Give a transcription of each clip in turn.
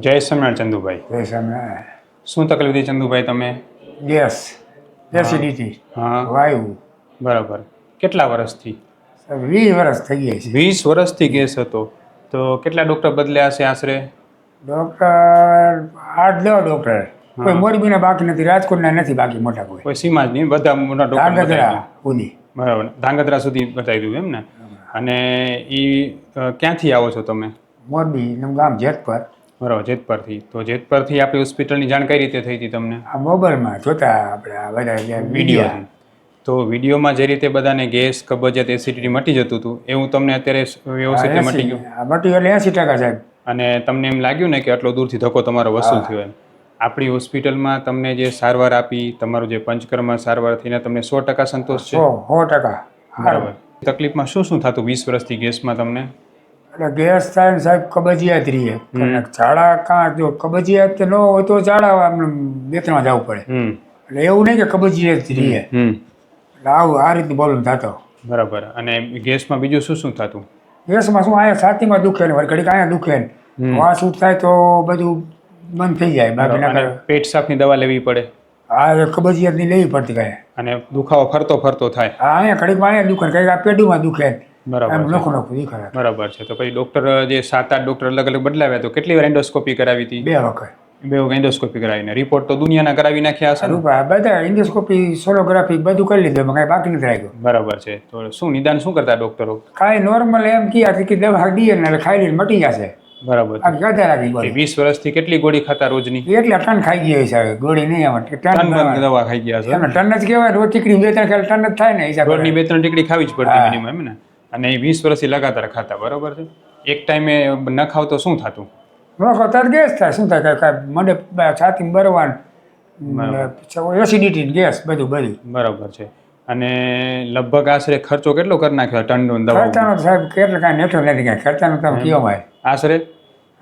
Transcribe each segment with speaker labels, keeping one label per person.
Speaker 1: જય સ્વામિનારાયણ ચંદુભાઈ.
Speaker 2: જય સ્વામિનારાયણ
Speaker 1: શું તકલીફ હતી ચંદુભાઈ તમે?
Speaker 2: ગેસ. એસિડિટી
Speaker 1: હા.
Speaker 2: વાયુ.
Speaker 1: બરાબર. કેટલા વર્ષથી?
Speaker 2: વીસ વર્ષ થઈ ગયા છે.
Speaker 1: વીસ વર્ષથી ગેસ હતો. તો કેટલા ડૉક્ટર બદલ્યા છે આશરે?
Speaker 2: ડૉક્ટર આઠ દસ ડૉક્ટર. કોઈ મોરબીના બાકી નથી રાજકોટના નથી બાકી મોટા કોઈ.
Speaker 1: કોઈ સીમા જ નહીં બધા મોટા ડૉક્ટર
Speaker 2: ઉની
Speaker 1: બરાબર. ધાંગધ્રા સુધી બતાવી દીધું એમ ને અને એ ક્યાંથી આવો છો તમે?
Speaker 2: મોરબી ગામ જેતપર.
Speaker 1: બરાબર જેતપરથી. તો જેતપરથી આપણી હોસ્પિટલની જાણ કઈ રીતે થઈ હતી તમને?
Speaker 2: આ મોબાઈલમાં જોતા આપણે આ બધા
Speaker 1: વીડિયો. તો વિડીયોમાં જે રીતે બધાને ગેસ કબજિયાત એસિડિટી મટી જતું હતું એવું તમને અત્યારે વ્યવસ્થિત મટી ગયું.
Speaker 2: મટી એટલે એસી ટકા સાહેબ.
Speaker 1: અને તમને એમ લાગ્યું ને કે આટલો દૂરથી ધક્કો તમારો વસૂલ થયો એમ. આપણી હોસ્પિટલમાં તમને જે સારવાર આપી તમારું જે પંચકર્મ સારવાર થઈને તમને સો ટકા સંતોષ છે?
Speaker 2: સો ટકા.
Speaker 1: બરાબર. તકલીફમાં શું શું થતું વીસ વર્ષથી ગેસમાં તમને?
Speaker 2: એટલે ગેસ થાય ને સાહેબ કબજિયાત રહીએ. ઝાડા કાં જો કબજિયાત ન હોય તો ઝાડા આમ બે ત્રણ જવું પડે. એટલે એવું નહીં કે કબજિયાત રહીએ. એટલે આવું આ રીતનું પ્રોબ્લેમ થતો.
Speaker 1: બરાબર. અને ગેસમાં બીજું શું શું થતું?
Speaker 2: ગેસમાં શું અહીંયા છાતીમાં દુખે ને ઘડીક અહીંયા દુખે ને. વાસ ઉઠ થાય તો બધું બંધ થઈ જાય. બાકી
Speaker 1: પેટ સાફની દવા લેવી પડે?
Speaker 2: આ કબજિયાતની લેવી પડતી કાંઈ.
Speaker 1: અને દુખાવો ફરતો ફરતો થાય?
Speaker 2: હા અહીંયા ઘડીકમાં અહીંયા દુખે ઘડીક આ પેડુમાં દુખે
Speaker 1: બરાબર છે. બરાબર છે. તો પછી ડૉક્ટર જે સાત આઠ ડોક્ટર અલગ અલગ બદલાવ્યા તો કેટલી વાર એન્ડોસ્કોપી કરાવી હતી?
Speaker 2: બે વખત.
Speaker 1: બે વખત એન્ડોસ્કોપી કરાવીને. રિપોર્ટ તો દુનિયાના કરાવી નાખ્યા હશે
Speaker 2: બધા એન્ડોસ્કોપી સોનોગ્રાફી બધું કરી લીધું કાંઈ બાકી નથી રાખ્યું.
Speaker 1: બરાબર છે. તો શું નિદાન શું કરતા ડૉક્ટરો
Speaker 2: કાંઈ નોર્મલ એમ કહ્યા કે દવા દઈએ ને ખાઈ લઈને મટી જશે.
Speaker 1: બરાબર છે. વીસ વર્ષથી કેટલી ગોળી ખાતા રોજની?
Speaker 2: એટલે ટન ખાઈ ગયો હિસાબે ગોળી નહીં ટન દવા.
Speaker 1: ખાઈ ગયા છે
Speaker 2: ટન જ કહેવાય રોજ ટીકડી બે ત્રણ ટન જ થાય ને
Speaker 1: રોજની બે ત્રણ ટીકડી ખાવી જ પડતી મિનિમમ એમ ને? અને એ વીસ વર્ષથી લગાતાર ખાતા બરોબર છે? એક ટાઈમે ન ખાવ તો શું થતું?
Speaker 2: નોખો તાર ગેસ થાય શું થાય? કાંઈ મને છાતી બરવાન એસિડિટી ગેસ બધું બધું.
Speaker 1: બરાબર છે. અને લગભગ આશરે ખર્ચો કેટલો કરી નાખ્યો ટનનો દવા
Speaker 2: ખર્ચાનો સાહેબ કેટલે કાંઈ નેઠો નથી કાંઈ. ખર્ચાનો તમે કયો ભાઈ
Speaker 1: આશરે?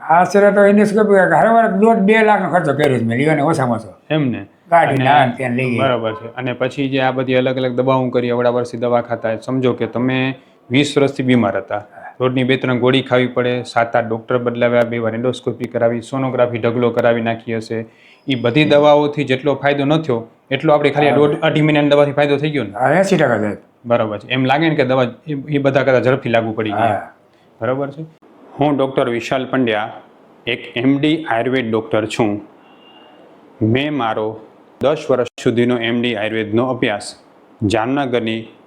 Speaker 2: આશરે તો ઇન્ડોસ્કોપી હર વાર દોઢ બે લાખનો ખર્ચો કર્યો મેં લીવાને ઓછામાં ઓછો.
Speaker 1: એમ ને?
Speaker 2: ગાડી ના ત્યાં લઈ ગઈ.
Speaker 1: બરાબર છે. અને પછી જે આ બધી અલગ અલગ દવાઓ કરી અવડા વર્ષથી દવા ખાતા સમજો કે તમે વીસ વર્ષથી બીમાર હતા. રોજની બે ત્રણ ગોળી ખાવી પડે સાત આઠ ડૉક્ટર બદલાવ્યા બે વાર એન્ડોસ્કોપી કરાવી સોનોગ્રાફી ઢગલો કરાવી નાખી હશે. એ બધી દવાઓથી જેટલો ફાયદો ન થયો એટલો આપણે ખાલી દોઢ અઢી મહિનાની દવાથી ફાયદો થઈ ગયો ને.
Speaker 2: એસી ટકા સાહેબ.
Speaker 1: બરાબર છે. એમ લાગે ને કે દવા એ- એ બધા કરતાં ઝડપથી લાગુ પડી
Speaker 2: ગયા
Speaker 1: બરાબર છે? હું ડૉક્ટર વિશાલ પંડ્યા એક એમડી આયુર્વેદ ડૉક્ટર છું. મેં મારો દસ વર્ષ સુધીનો એમડી આયુર્વેદનો અભ્યાસ જામનગરની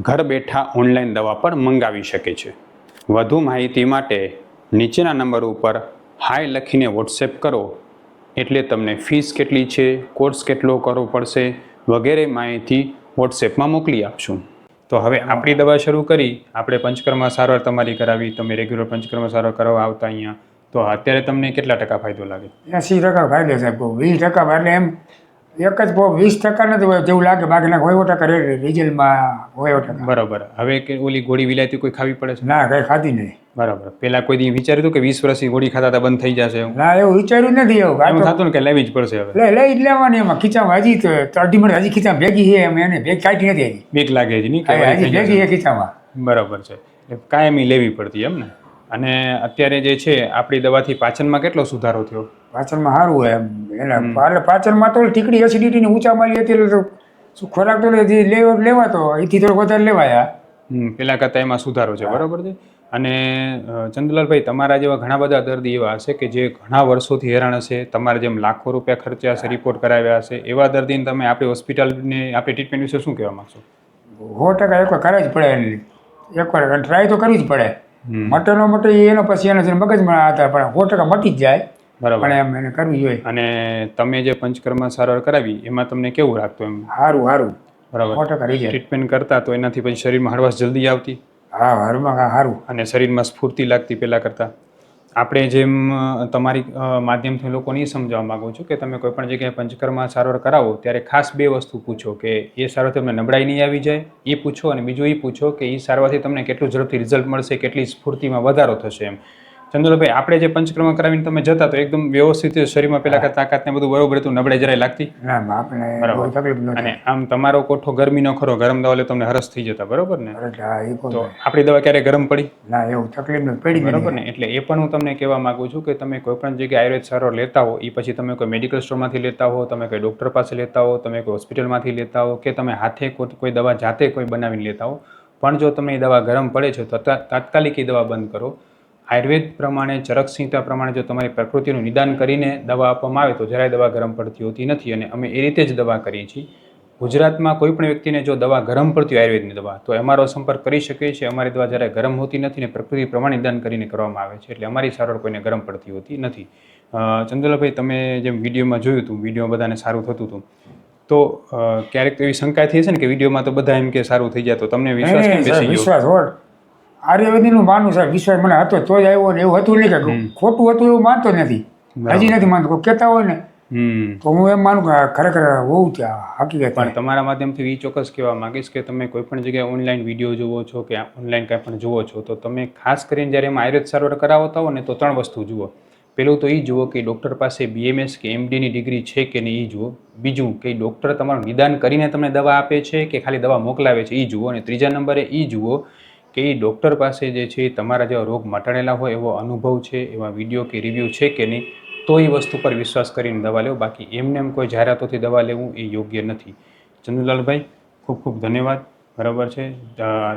Speaker 1: ઘર બેઠા ઓનલાઈન દવા પણ મંગાવી શકે છે. વધુ માહિતી માટે નીચેના નંબર ઉપર હાય લખીને વોટ્સએપ કરો. એટલે તમને ફીસ કેટલી છે કોર્સ કેટલો કરવો પડશે વગેરે માહિતી વોટ્સએપમાં મોકલી આપશું. તો હવે આપણી દવા શરૂ કરી. આપણે પંચકર્મા સારવાર તમારી કરાવી. તમે રેગ્યુલર પંચકર્મા સારવાર કરવા આવતા અહીંયા. તો અત્યારે તમને કેટલા ટકા ફાયદો લાગે?
Speaker 2: એસી ટકા ફાયદો સાહેબ. વીસ ટકા એટલે એમ એક જ બહુ વીસ ટકા નથી હોય જેવું લાગે બાકીના હોય ટકા રેડ ડીઝલમાં હોય ટકા.
Speaker 1: બરાબર. હવે કે ઓલી ગોળી વિલાયતી કોઈ ખાવી પડે છે?
Speaker 2: ના કંઈ ખાધી નહીં.
Speaker 1: બરાબર. પેલા કોઈ દી વિચાર્યું હતું કે વીસ વર્ષથી ગોળી ખાતા હતા બંધ થઈ જશે
Speaker 2: ના એવું વિચાર્યું નથી એવું.
Speaker 1: એમ થતું ને કે લેવી જ પડશે હવે.
Speaker 2: લઈ લઈ જ લેવાની એમાં ખીચામાં હજી તો અઢી મિનિટ હજી ખીચામાં ભેગી છે એમ એને ભેગ કાઢી નથી હજી.
Speaker 1: બીક લાગે છે નહીં
Speaker 2: હજી ભેગી. છે ખીચામાં.
Speaker 1: બરાબર છે. કાયમી લેવી પડતી એમ ને. અને અત્યારે જે છે આપણી દવાથી પાચનમાં કેટલો સુધારો થયો?
Speaker 2: પાચનમાં સારું હોય એમ. એના એટલે પાચનમાં તો ટીકડી એસિડિટીની ઊંચા માલી હતી એટલે ખોરાક તો લેવા લેવાતો એથી થોડોક વધારે લેવાયા.
Speaker 1: પેલા કરતાં એમાં સુધારો છે બરાબર છે? અને ચંદલાલભાઈ તમારા જેવા ઘણા બધા દર્દી એવા હશે કે જે ઘણા વર્ષોથી હેરાન હશે તમારે જેમ લાખો રૂપિયા ખર્ચ્યા હશે રિપોર્ટ કરાવ્યા હશે એવા દર્દીને તમે આપણી હોસ્પિટલને આપણી ટ્રીટમેન્ટ વિશે શું કહેવા માગશો?
Speaker 2: સો ટકા એકવાર કરે જ પડે. એકવાર ટ્રાય તો કરવી જ પડે.
Speaker 1: હમ.
Speaker 2: મટે એનો પછી એનો મગજમાં આધાર પણ સો ટકા મટી જ જાય.
Speaker 1: બરાબર.
Speaker 2: પણ એમ એને કરવી જોઈએ.
Speaker 1: અને તમે જે પંચકર્મ સારવાર કરાવી એમાં તમને કેવું લાગતું એમ?
Speaker 2: સારું સારું
Speaker 1: બરાબર.
Speaker 2: ટકા જાય
Speaker 1: ટ્રીટમેન્ટ કરતા તો એનાથી પછી શરીરમાં હળવાશ જલ્દી આવતી?
Speaker 2: હા હારમાં સારું
Speaker 1: અને શરીરમાં સ્ફૂર્તિ લાગતી પહેલાં કરતાં? આપણે જેમ તમારી માધ્યમથી લોકોને એ સમજાવવા માગું છું કે તમે કોઈ પણ જગ્યાએ પંચકર્મા સારવાર કરાવો ત્યારે ખાસ બે વસ્તુ પૂછો કે એ સારવાર તમને નબળાઈ નહીં આવી જાય? એ પૂછો અને બીજું એ પૂછો કે એ સારવારથી તમને કેટલું ઝડપથી રિઝલ્ટ મળશે કેટલી સ્ફૂર્તિમાં વધારો થશે એમ. ચંદ્રભાઈ આપણે જે પંચક્રમ કરાવીને તમે જતા તો એકદમ વ્યવસ્થિત શરીરમાં પેલા તાકાત ને બધું બરોબર હતું નબળે જરાય લાગતી? બરાબર. અને આમ તમારો કોઠો ગરમી નો ખરો ગરમ દવા લે તમને હરસ થઈ જતા બરોબર ને? તો આપણી દવા ક્યારે ગરમ પડી?
Speaker 2: ના એવું તકલીફ પડી
Speaker 1: બરોબર ને? એટલે એ પણ હું તમને કહેવા માંગુ છું કે તમે કોઈ પણ જગ્યાએ આયુર્વેદ સારો લેતા હો એ પછી તમે કોઈ મેડિકલ સ્ટોરમાંથી લેતા હો તમે કોઈ ડૉક્ટર પાસે લેતા હો તમે કોઈ હોસ્પિટલમાંથી લેતા હો કે તમે હાથે કોઈ કોઈ દવા જાતે કોઈ બનાવીને લેતા હો. પણ જો તમને એ દવા ગરમ પડે છે તા- તાત્કાલિક એ દવા બંધ કરો. આયુર્વેદ પ્રમાણે ચરક સંહિતા પ્રમાણે જો તમારી પ્રકૃતિનું નિદાન કરીને દવા આપવામાં આવે તો જરાય દવા ગરમ પડતી હોતી નથી અને અમે એ રીતે જ દવા કરીએ છીએ. ગુજરાતમાં કોઈ પણ વ્યક્તિને જો દવા ગરમ પડતી હોય આયુર્વેદની દવા તો અમારો સંપર્ક કરી શકે છે. અમારી દવા જ્યારે ગરમ હોતી નથી ને પ્રકૃતિ પ્રમાણે નિદાન કરીને કરવામાં આવે છે. એટલે અમારી સારવાર કોઈને ગરમ પડતી હોતી નથી. ચંદ્રલાભાઈ તમે જેમ વિડીયોમાં જોયું હતું વીડિયો બધાને સારું થતું હતું તો ક્યારેક તો એવી શંકા થઈ છે ને કે વિડીયોમાં તો બધા એમ કે સારું થઈ જાય તો તમને વિશ્વાસ
Speaker 2: વિશ્વાસ હોત આર્યવેદીનું માનવું સાહેબ વિશ્વાસ મને હતો તો જ આવ્યો ને એવું હતું નહીં કે ખોટું હતું એવું માનતો નથી. હજી નથી માનતો કોઈ કહેતા હોય ને તો હું એમ માનું કે ખરેખર હોવું ત્યાં હકીકત
Speaker 1: પણ તમારા માધ્યમથી એ ચોક્કસ કહેવા માંગીશ કે તમે કોઈ પણ જગ્યાએ ઓનલાઈન વીડિયો જુઓ છો કે ઓનલાઈન કાંઈ પણ જુઓ છો તો તમે ખાસ કરીને જ્યારે એમાં આયુર્વેદ સારવાર કરાવતા હો ને તો ત્રણ વસ્તુ જુઓ. પેલું તો એ જુઓ કે ડૉક્ટર પાસે બીએમએસ કે એમડીની ડિગ્રી છે કે નહીં એ જુઓ. બીજું કે ડૉક્ટર તમારું નિદાન કરીને તમને દવા આપે છે કે ખાલી દવા મોકલાવે છે એ જુઓ. અને ત્રીજા નંબરે એ જુઓ કે એ ડૉક્ટર પાસે જે છે એ તમારા જેવા રોગ મટાડેલા હોય એવો અનુભવ છે એવા વીડિયો કે રિવ્યૂ છે કે નહીં તો એ વસ્તુ પર વિશ્વાસ કરીને દવા લેવો. બાકી એમને એમ કોઈ જાહેરાતોથી દવા લેવું એ યોગ્ય નથી. ચંદુલાલભાઈ ખૂબ ખૂબ ધન્યવાદ. બરાબર છે?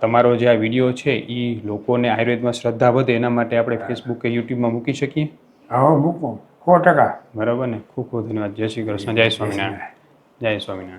Speaker 1: તમારો જે આ વીડિયો છે એ લોકોને આયુર્વેદમાં શ્રદ્ધા વધે એના માટે આપણે ફેસબુક કે યુટ્યુબમાં મૂકી શકીએ?
Speaker 2: હા મૂકો. સો ટકા.
Speaker 1: બરાબર ને? ખૂબ ખૂબ ધન્યવાદ. જય શ્રી કૃષ્ણ. જય સ્વામિનારાયણ. જય સ્વામિનારાયણ.